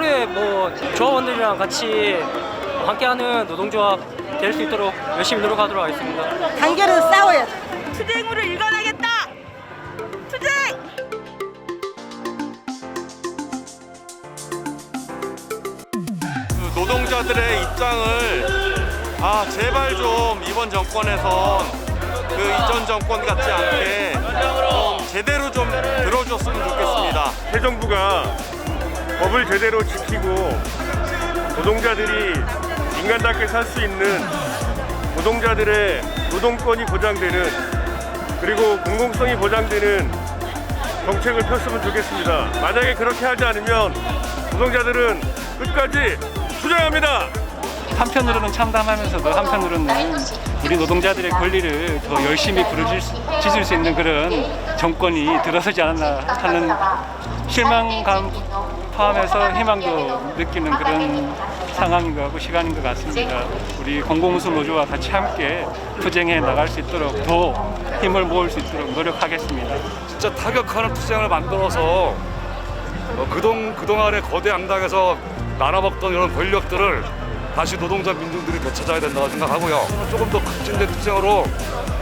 앞으로의 뭐 조합원들이랑 같이 함께하는 노동조합 될 수 있도록 열심히 노력하도록 하겠습니다. 단결해서 싸워야죠. 투쟁으로 일관하겠다. 투쟁. 그 노동자들의 입장을 아 제발 좀 이번 정권에선 그 이전 정권 같지 않게 좀 제대로 좀 들어줬으면 좋겠습니다. 새 정부가 법을 제대로 지키고 노동자들이 인간답게 살 수 있는 노동자들의 노동권이 보장되는 그리고 공공성이 보장되는 정책을 폈으면 좋겠습니다. 만약에 그렇게 하지 않으면 노동자들은 끝까지 투쟁합니다. 한편으로는 참담하면서도 한편으로는 우리 노동자들의 권리를 더 열심히 부르짖을 수 있는 그런 정권이 들어서지 않았나 하는 실망감 포함해서 희망도 느끼는 그런 상황인 것 같고 시간인 것 같습니다. 우리 공공운수 노조와 같이 함께 투쟁해 나갈 수 있도록 더 힘을 모을 수 있도록 노력하겠습니다. 진짜 타격하는 투쟁을 만들어서 어, 그동 그동안의 거대 양당에서 나눠먹던 이런 권력들을 다시 노동자 민중들이 되찾아야 된다고 생각하고요. 조금 더 급진된 투쟁으로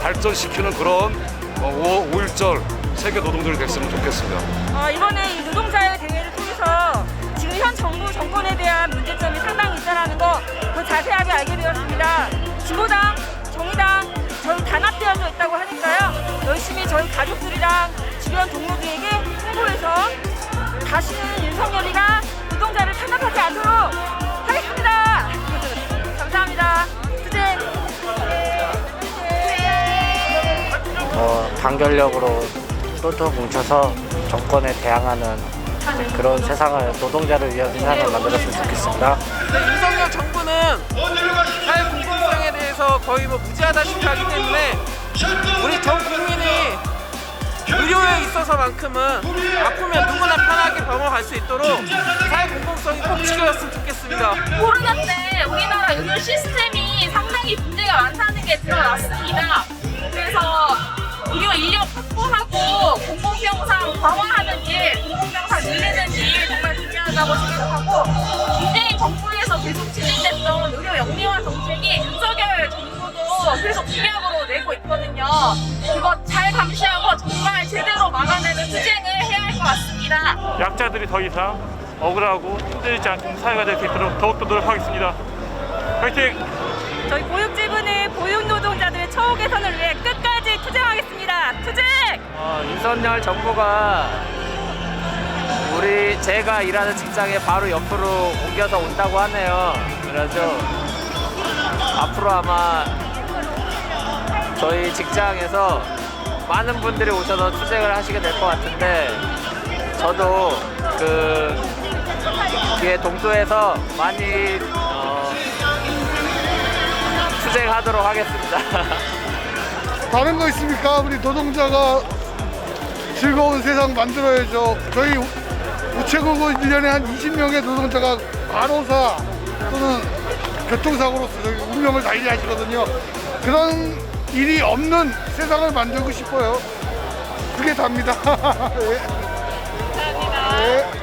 발전시키는 그런 어, 5, 5.1절 세계 노동절이 됐으면 좋겠습니다. 어, 이번에 이 노동자의 대회를 통해 진보당, 정의당 저희 단합되어져 있다고 하니까요. 열심히 저희 가족들이랑 주변 동료들에게 홍보해서 다시는 윤석열이가 노동자를 탄압하지 않도록 하겠습니다. 감사합니다. 투쟁. 어, 단결력으로 똘똘 뭉쳐서 정권에 대항하는 그런 세상을 노동자를 위한 세상을 만들었으면 좋겠습니다. 윤석열 정부는 사회 공공 대해서 거의 뭐 무지하다시피 하기 때문에 우리 전 국민이 의료에 있어서만큼은 아프면 누구나 편하게 병원 갈 수 있도록 사회 공공성이 꼭 지켜졌으면 좋겠습니다. 코로나 때 우리나라 의료 시스템이 상당히 문제가 많다는 게 드러났습니다. 그래서 의료 인력 확보하고 공공병상 강화 중요하다고 생각하고 문재인 정부에서 계속 진행됐던 의료 영리화 정책이 윤석열 정부도 계속 공약으로 내고 있거든요. 그거 잘 감시하고 정말 제대로 막아내는 투쟁을 해야 할 것 같습니다. 약자들이 더 이상 억울하고 힘들지 않는 사회가 될 수 있도록 더욱더 노력하겠습니다. 화이팅! 저희 보육지부는 보육노동자들의 처우 개선을 위해 끝까지 투쟁하겠습니다. 투쟁! 어, 윤석열 정부가 우리 제가 일하는 직장에 바로 옆으로 옮겨서 온다고 하네요. 그래서 앞으로 아마 저희 직장에서 많은 분들이 오셔서 투쟁을 하시게 될 것 같은데 저도 그 뒤에 동조해서 많이 어, 투쟁하도록 하겠습니다. 다른 거 있습니까? 우리 노동자가 즐거운 세상 만들어야죠. 저희 우체국은 1년에 한 20명의 노동자가 간호사 또는 교통사고로 서 운명을 달리하시거든요. 그런 일이 없는 세상을 만들고 싶어요. 그게 답니다. 예. 감사합니다. 예.